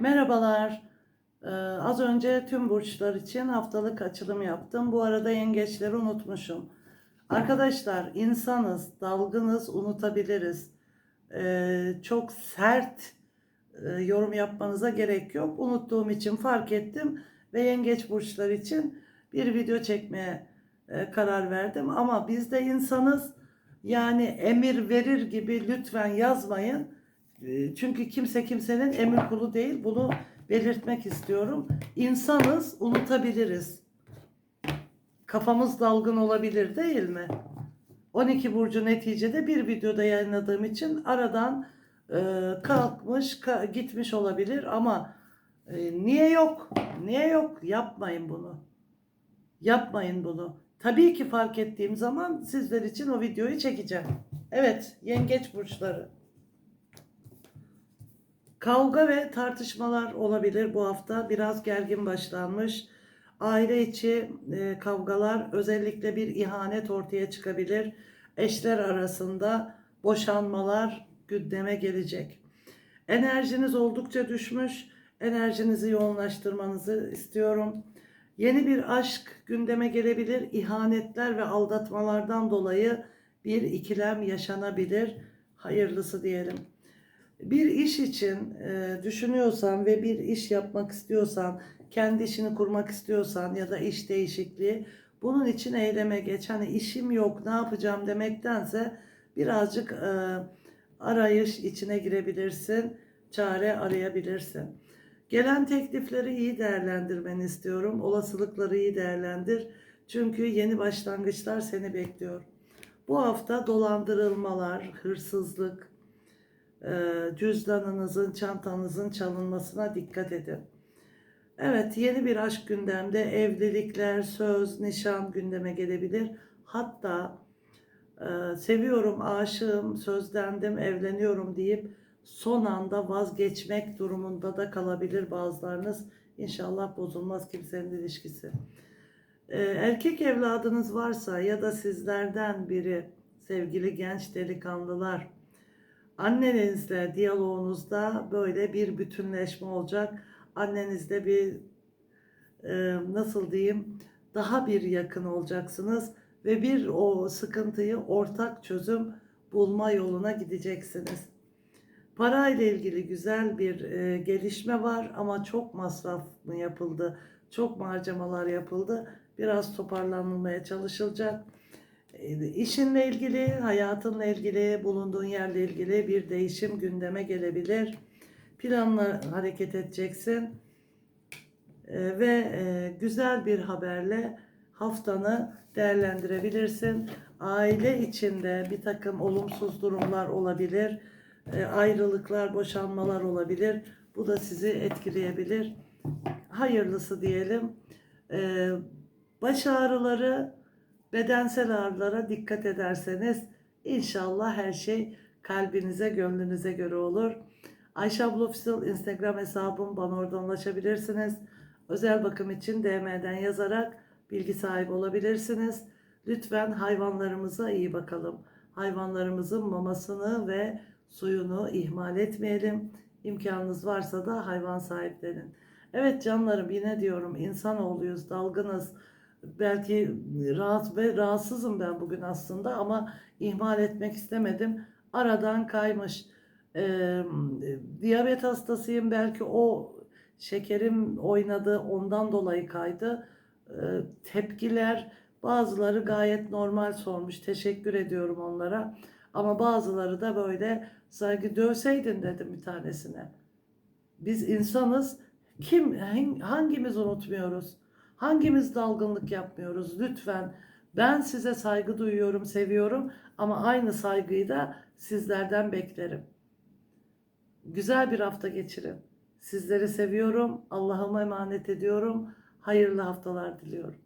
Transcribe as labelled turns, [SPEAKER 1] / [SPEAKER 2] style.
[SPEAKER 1] Merhabalar. Ee, az önce tüm burçlar için haftalık açılım yaptım. Bu arada yengeçleri unutmuşum. Arkadaşlar insanız, dalgınız, unutabiliriz. Ee, çok sert e, yorum yapmanıza gerek yok. Unuttuğum için fark ettim ve yengeç burçlar için bir video çekmeye e, karar verdim. Ama biz de insanız. Yani emir verir gibi lütfen yazmayın. E, Çünkü kimse kimsenin emir kulu değil. Bunu belirtmek istiyorum. İnsanız, unutabiliriz. Kafamız dalgın olabilir değil mi? 12 burcu neticede bir videoda yayınladığım için aradan e, kalkmış, ka- gitmiş olabilir ama e, niye yok? Niye yok? Yapmayın bunu. Yapmayın bunu. Tabii ki fark ettiğim zaman sizler için o videoyu çekeceğim. Evet, yengeç burçları. Kavga ve tartışmalar olabilir bu hafta. Biraz gergin başlanmış. Aile içi e, kavgalar, özellikle bir ihanet ortaya çıkabilir. Eşler arasında boşanmalar gündeme gelecek. Enerjiniz oldukça düşmüş. Enerjinizi yoğunlaştırmanızı istiyorum. Yeni bir aşk gündeme gelebilir. İhanetler ve aldatmalardan dolayı bir ikilem yaşanabilir. Hayırlısı diyelim. Bir iş için e, düşünüyorsan ve bir iş yapmak istiyorsan, kendi işini kurmak istiyorsan ya da iş değişikliği, bunun için eyleme geç. Hani işim yok, ne yapacağım demektense birazcık e, arayış içine girebilirsin, çare arayabilirsin. Gelen teklifleri iyi değerlendirmeni istiyorum. Olasılıkları iyi değerlendir. Çünkü yeni başlangıçlar seni bekliyor. Bu hafta dolandırılmalar, hırsızlık, cüzdanınızın, çantanızın çalınmasına dikkat edin. Evet, yeni bir aşk gündemde, evlilikler, söz, nişan gündeme gelebilir. Hatta e, seviyorum, aşığım, sözlendim, evleniyorum deyip son anda vazgeçmek durumunda da kalabilir bazılarınız. İnşallah bozulmaz kimsenin ilişkisi. Ee, erkek evladınız varsa ya da sizlerden biri sevgili genç delikanlılar annenizle diyaloğunuzda böyle bir bütünleşme olacak. Annenizle bir e, nasıl diyeyim daha bir yakın olacaksınız ve bir o sıkıntıyı ortak çözüm bulma yoluna gideceksiniz. Para ile ilgili güzel bir e, gelişme var ama çok masraf mı yapıldı? Çok harcamalar yapıldı? Biraz toparlanmaya çalışılacak. E, işinle ilgili, hayatınla ilgili, bulunduğun yerle ilgili bir değişim gündeme gelebilir. Planla hareket edeceksin. E, ve e, güzel bir haberle haftanı değerlendirebilirsin. Aile içinde bir takım olumsuz durumlar olabilir e, ayrılıklar, boşanmalar olabilir. Bu da sizi etkileyebilir. Hayırlısı diyelim. E, baş ağrıları, bedensel ağrılara dikkat ederseniz inşallah her şey kalbinize, gönlünüze göre olur. Ayşe abla Official Instagram hesabım bana oradan ulaşabilirsiniz. Özel bakım için DM'den yazarak bilgi sahibi olabilirsiniz. Lütfen hayvanlarımıza iyi bakalım. Hayvanlarımızın mamasını ve suyunu ihmal etmeyelim. İmkanınız varsa da hayvan sahiplenin. Evet canlarım yine diyorum insanoğluyuz, dalgınız. Belki rahat ve rahatsızım ben bugün aslında ama ihmal etmek istemedim. Aradan kaymış. Ee, diyabet hastasıyım belki o şekerim oynadı ondan dolayı kaydı. Ee, tepkiler bazıları gayet normal sormuş. Teşekkür ediyorum onlara. Ama bazıları da böyle sanki dövseydin dedim bir tanesine. Biz insanız. Kim hangimiz unutmuyoruz? Hangimiz dalgınlık yapmıyoruz? Lütfen ben size saygı duyuyorum, seviyorum ama aynı saygıyı da sizlerden beklerim. Güzel bir hafta geçirin. Sizleri seviyorum. Allah'ıma emanet ediyorum. Hayırlı haftalar diliyorum.